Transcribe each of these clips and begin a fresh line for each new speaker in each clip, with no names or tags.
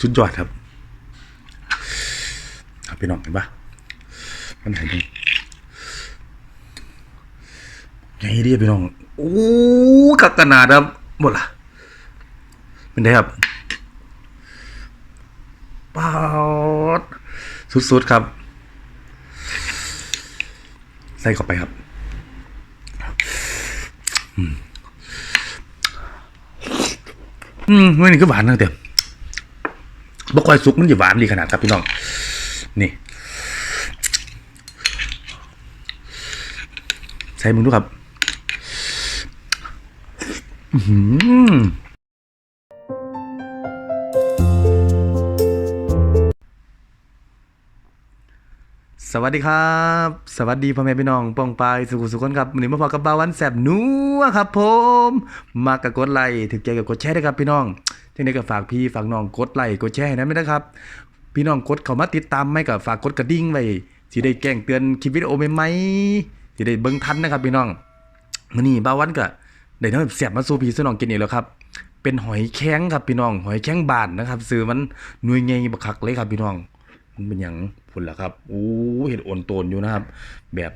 สุดยอดครับครับพี่น้องเห็นปะมันไหนดีไงดีพี่น้องโอ้กักระนาดครับหมดละเป็นไงครับปาดสุดๆครับ ใส่เข้าไปครับอืมไม่นี่ก็หวานนะเต็ม บ่ค่อยสุกมันจะหวานดีขนาดครับพี่น้อง นี่ใช้มึงดูครับ อืม สวัสดีครับ สวัสดีพ่อแม่พี่น้องปองปายสุขุสุขคนครับวันนี้มาพอกับบ่าวันแสบหนัวครับผมมากกับกดไลค์ถึงใจกับกดแชร์ด้วยครับพี่น้องที่นี่ก็ฝากพี่ฝากน้องกดไลค์กดแชร์ให้นะไม่ได้ครับ พี่น้องกดเข้ามาติดตามไม่ก็ฝากกดกระดิ่งไว้สิได้แจ้งเตือนคลิปวิดีโอใหม่ๆสิได้เบิ่งทันนะครับพี่น้องมื้อนี้บ่าวันก็ได้ทำแสบมาสู่พี่สู่น้องกินอีกแล้วครับเป็นหอยแข้งครับพี่น้อง หอยแข้งบานนะครับซื้อมันหน่วยใหญ่บักคักเลยครับพี่น้อง มันเป็นอย่างพุ่นละครับโอ้เห็นโอนโตนอยู่นะครับ แบบ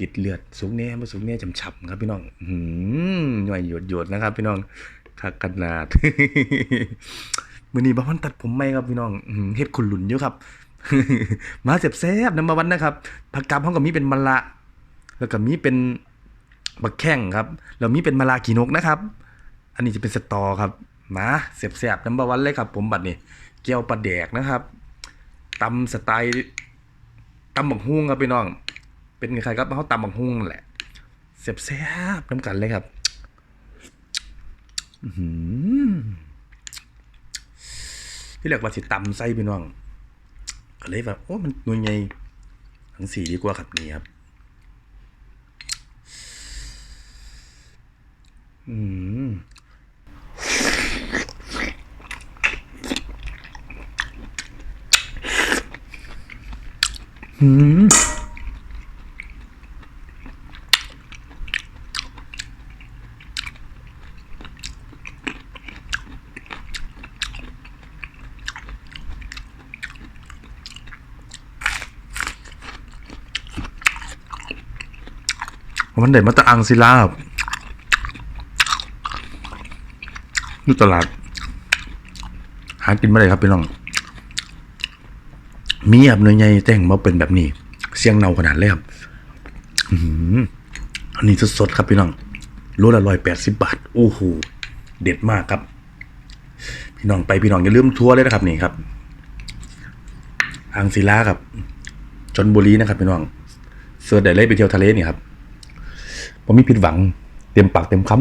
ติดเลือดสูงแน่มาสูงแน่ฉ่ำๆครับพี่น้องอืมหน่วยหยดหยดนะครับ พี่น้องคักขนาดมือนี้บ้านตัดผมไม่ครับพี่น้องเฮ็ดขุนหลุนอยู่ครับ มาเสียบแซบน้ำมาวันนะครับผักกาดห้องกับมีเป็นมะละ แล้วก็มีเป็นบักแข้งครับ แล้วมีเป็นมะลากีนกนะครับ อันนี้จะเป็นสตอครับ มาเสียบแซบน้ำมาวันเลยครับ ผมบัดนี้เกี๊ยวปลาแดกนะครับ ตำสไตล์ตำบักฮุ้งครับพี่น้อง เป็นใครครับเขาตำบักฮุ้งนั่นแหละเสียบแซ่บน้ำกันเลยครับอื้อหือที่เรียกว่าสิตำไส้พี่น้องก็เลยแบบโอ้มันหน่ยใหญ่ทั้งสี่ดีกว่าครับนี่ครับอืม อืมมันเด็ดมาตะอังศิลาบอยู่ตลาด หากินไม่ได้ครับพี่น้อง มีแบบเนื้อใหญ่แต่งมาเป็นแบบนี้ เสียงเนาขนาดเลยครับอันนี้สดๆครับพี่น้องโลละร้อยแปดสิบบาท โอ้โห เด็ดมากครับ พี่น้องไปพี่น้องอย่าลืมทัวร์เลยนะครับนี่ครับอ่างศิลาครับชนบุรีนะครับพี่น้องเสิร์ชได้เลยไปเที่ยวทะเลนี่ครับผมมีผิดหวัง เต็มปากเต็มคำ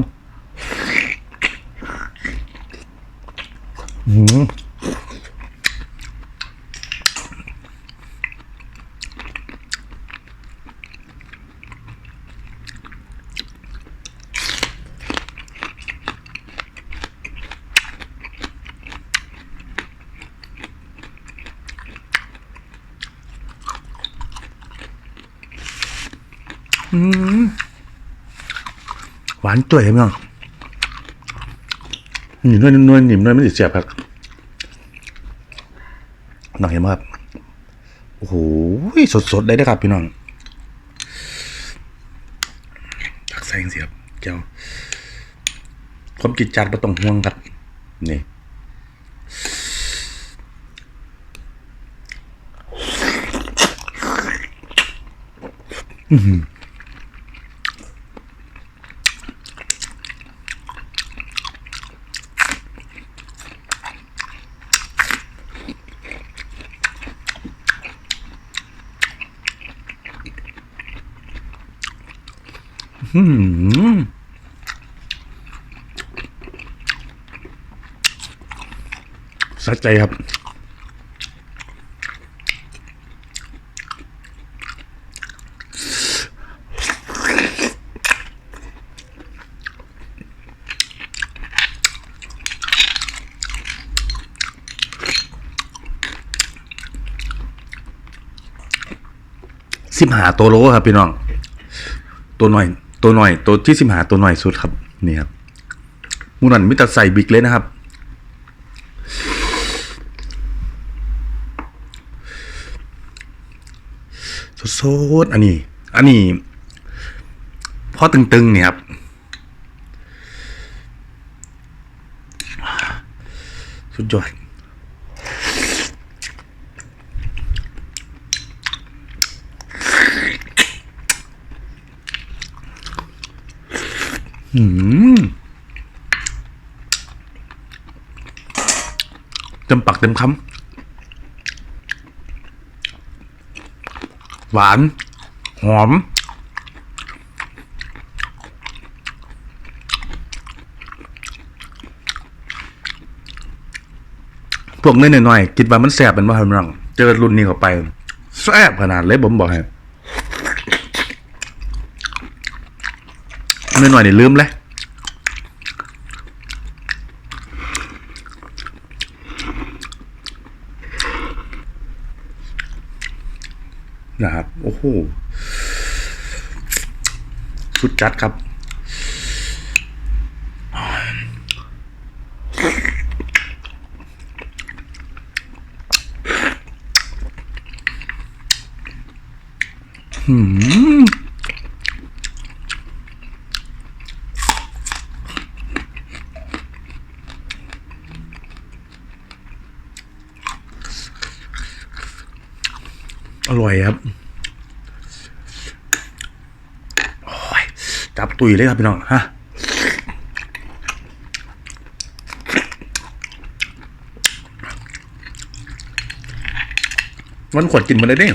หวานจ่วยพี่น้องหนิ่มด้วยนวลหนิ่มด้วยไม่ติดเสียบครับน้องเห็นไหมครับโอ้โหสดๆได้ด้วยครับพี่น้องตักใส่เสียบเจ้าความจิตจัดประตองห่วงครับ นี่อืม สะใจครับ สิบหาตัวโลครับพี่น้อง ตัวหน่อย ตัวหน่อยตัวที่สิบหาตัวหน่อยสุดครับนี่ครับมูนันมิตัดใส่บิ๊กเลยนะครับ สดๆอันนี้ อันนี้พอตึงๆเนี่ยครับสุดยอด อืมเต็มปักเต็มคำหวาน หอม พวกเนื้อหน่อยๆคิดว่ามันแสบเป็นว่าพี่น้องเจอรุ่นนี้เข้าไป แสบขนาดเลยผมบอกให้เนื้อ หน่อยนี่ลืมเลยนะครับ โอ้โหสุดจัดครับหืม ร่อยครับจับตุยเลยครับพี่น้องฮะมันขวดกินมาได้เด้ง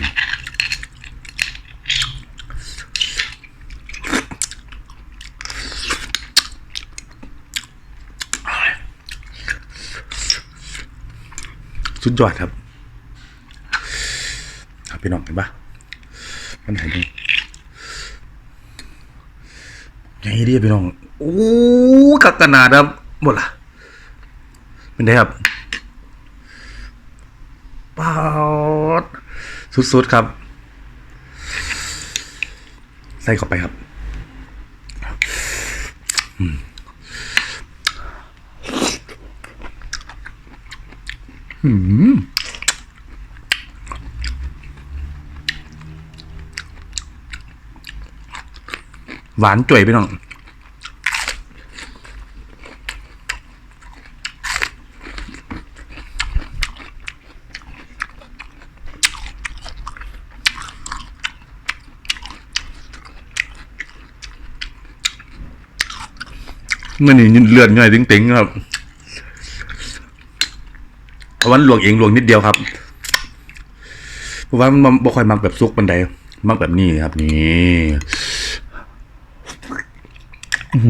สุดยอดครับ พี่น้องเห็นปะมันห็นไหมไงดีพี่น้องโอ้กักกนาดครับหมดละเป็นไงครับปาดสุดๆครับ ใส่เข้าไปครับอืม หวานจ่วยพี่น้องมันนี่เลือดง่ายติ๋งๆครับเพราวันลวกเองลวกนิดเดียวครับเพราะว่ามันบ่ค่อยมักแบบซุกบันไดมักแบบนี้ครับนี่ มั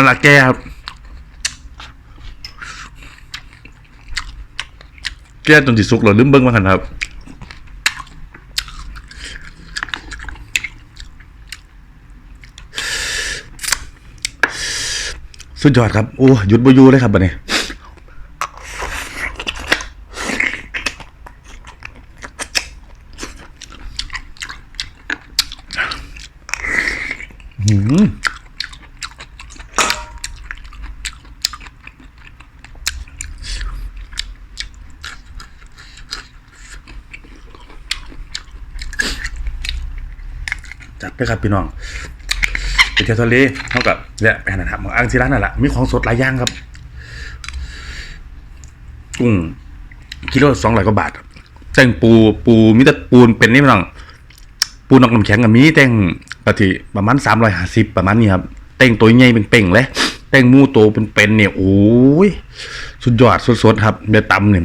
นละแก้ครับ แก้จนสิสุกเราลืมเบิ้งมาคันครับ สุดยอดครับ โอ้หยุดบอยูเลยครับบัดนี้หืมจัดไปครับพี่น้อง เที่ยวทะเลเท่ากับและไปหาอาหารของอ่างศิลานั่นแหละมีของสดหลายอย่างครับกุ้งกิโลสองร้อยกว่าบาทแต่งปูปูมีแต่ปูนเป็นนี่พี่น้องปูนอกน้ำแข็งกับมีแต่งปฏิประมาณสามร้อยห้าสิบประมาณนี้ครับแต่งตัวใหญ่เป็นเป่งเลยแต่งมูโตเป็นเป็นเนี่ยโอ้ยสุดยอดสดๆครับเดี๋ยวตำเนี่ย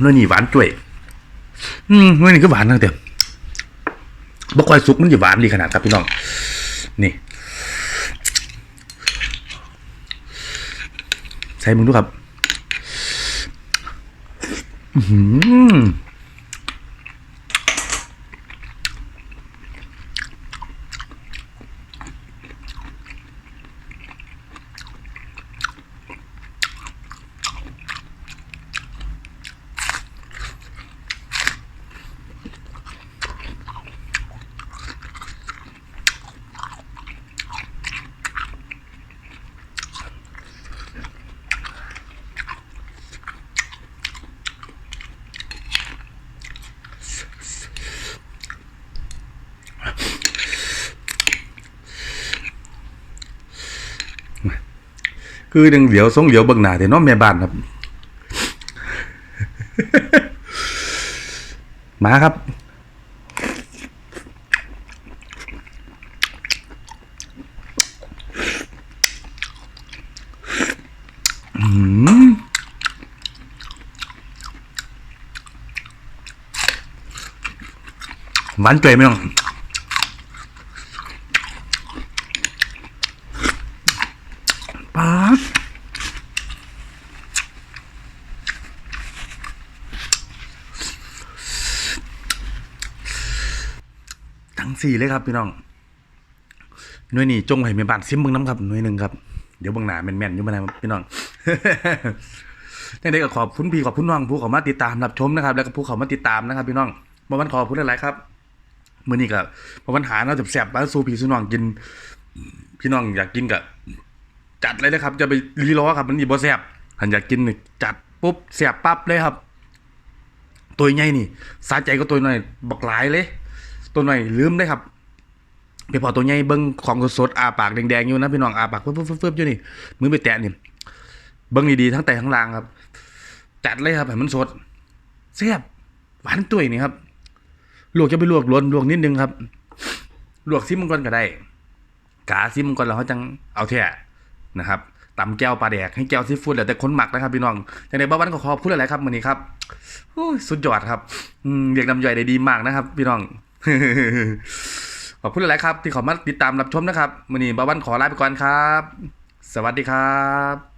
เนื้อนี่หวานจุ้ยเนื้อนี่ก็หวานตั้งแต่บ่ค่อยสุกมันจะหวานดีขนาดครับพี่น้อง นี่ใช้มึงดูครับ อืม คือดึงเหลียวทรงเหลียวเบิ่งหน้าแต่น้องแม่บ้านครับมาครับ อืมหวานเกยไหมน้อง ทั้งสี่เลยครับพี่น้องหน่วยนี่จงให้แม่บ้านซิมเบิ่งน้ำครับหน่วยหนึ่งครับเดี๋ยวเบิ่งหน้าแม่นๆอยู่มานะพี่น้องยังไงก็ขอบคุณพี่ขอบคุณน้องผู้เขามาติดตามรับชมนะครับ แล้วก็ผู้เขามาติดตามนะครับ พี่น้องมาวันขอบคุณหลายๆครับมื้อนี้ก็มาวันหาเนาะแซ่บๆมาสู่พี่สู่น้องกิน พี่น้องอยากกินก็จัดเลยนะครับจะไปรีรอครับมันนี่บ่แซ่บหันอยากกินนี่จัดปุ๊บแซ่บปั๊บเลยครับ ตัวใหญ่นี่สาใจก็ตัวหน่อยบักหลายเลย ตัวหน่อยลืมเลยครับไปพอตัวใหญ่เบิ้งของสดๆอาปากแดงๆอยู่นะพี่น้องอาปากเฟึบๆอยู่นี่มือไปแตะนี่เบิ้งดีๆทั้งแต่ทั้งล่างครับ จัดเลยครับให้มันสดแซ่บหวานตุ้ยนี่ครับลวกจะไปลวกล้นลวกนิดนึงครับลวกซิมก่อนก็ได้กาซิมก่อนแล้วเขาจังเอาแท้นะครับตำแก้วปลาแดกให้แก้วซีฟู้ดแล้วแต่คนหมักนะครับพี่น้องแต่ในบ้านก็ขอบคุณหลายๆครับมื้อนี้ครับสุดยอดครับเรียกน้ำย่อยได้ดีมากนะครับ พี่น้อง ขอบคุณหลายครับ ที่ขอมาติดตามรับชมนะครับวันนี้บาวันขอลาไปก่อนครับ สวัสดีครับ